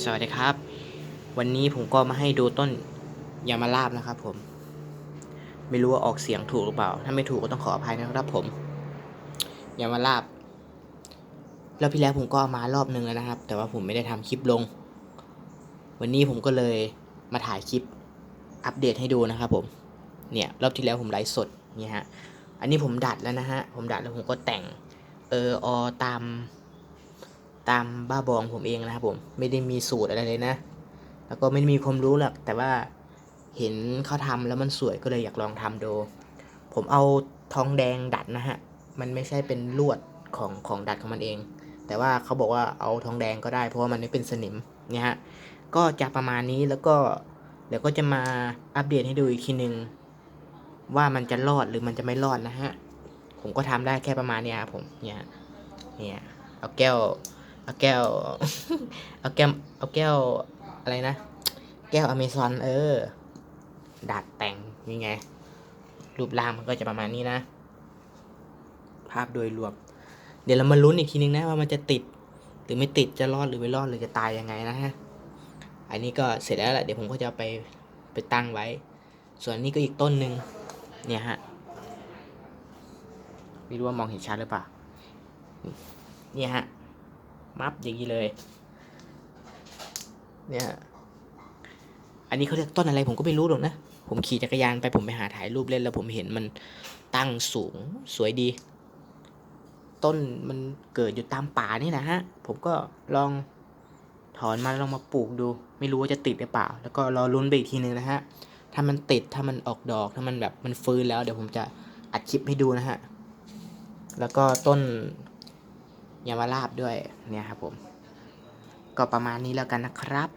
สวัสดีครับ วันนี้ผมก็มาให้ดูต้นยามาลาบนะครับ ผม ไม่รู้ว่าออกเสียงถูกหรือเปล่า ถ้าไม่ถูกก็ต้องขออภัยนะครับ ผมยามาลาบรอบที่แล้วผมก็ามารอบนึงแล้วนะครับ แต่ว่าผมไม่ได้ทำคลิปลง วันนี้ผมก็เลยมาถ่ายคลิปอัปเดตให้ดูนะครับ ผม เนี่ย รอบที่แล้วผมไลฟ์สดเนี่ยฮะ อันนี้ผมดัดแล้วนะฮะ ผมดัดแล้วผมก็แต่งเอออตาม ตามบ้าบองผมเองนะครับผมไม่ได้มีสูตรอะไรเลยนะ แล้วก็ไม่ได้มีความรู้หรอกแต่ว่าเห็นเขาทำแล้วมันสวยก็เลยอยากลองทำดู ผมเอาทองแดงดัดนะฮะมันไม่ใช่เป็นลวดของของดัดของมันเอง แต่ว่าเขาบอกว่าเอาทองแดงก็ได้ เพราะว่ามันไม่เป็นสนิมเนี่ยฮะก็จะประมาณนี้แล้วก็เดี๋ยวก็จะมาอัปเดตให้ดูอีกทีหนึ่งว่ามันจะรอดหรือมันจะไม่รอดนะฮะผมก็ทำได้แค่ประมาณนี้ครับผมเนี่ยเนี่ยเอาแก้ว เอาแก้ว เอาแก้ว เอาแก้วอะไรนะ แก้วอเมซอนเออ ดัดแต่งนี่ไง รูปร่างมันก็จะประมาณนี้นะ ภาพโดยรวม เดี๋ยวเรามาลุ้นอีกทีนึงนะว่ามันจะติด หรือไม่ติดจะรอดหรือไม่รอดหรือจะตายยังไงนะฮะ อันนี้ก็เสร็จแล้วแหละเดี๋ยวผมก็จะไปไปตั้งไว้ ส่วนนี้ก็อีกต้นหนึ่งเนี่ยฮะไม่รู้ว่ามองเห็นชัดหรือเปล่าเนี่ยฮะ มัฟอย่างนี้เลย เนี่ยอันนี้เขาเรียกต้นอะไรผมก็ไม่รู้หรอกนะ ผมขี่จักรยานไปผมไปหาถ่ายรูปเล่นแล้วผมเห็นมันตั้งสูงสวยดี ต้นมันเกิดอยู่ตามป่านี่นะฮะ ผมก็ลองถอนมาลองมาปลูกดู ไม่รู้ว่าจะติดหรือเปล่า แล้วก็รอลุ้นไปอีกทีนึงนะฮะ ถ้ามันติดถ้ามันออกดอกถ้ามันแบบมันฟื้นแล้ว เดี๋ยวผมจะอัดคลิปให้ดูนะฮะ แล้วก็ต้น ยามาลาบด้วยเนี่ยครับผม ก็ประมาณนี้แล้วกันนะครับ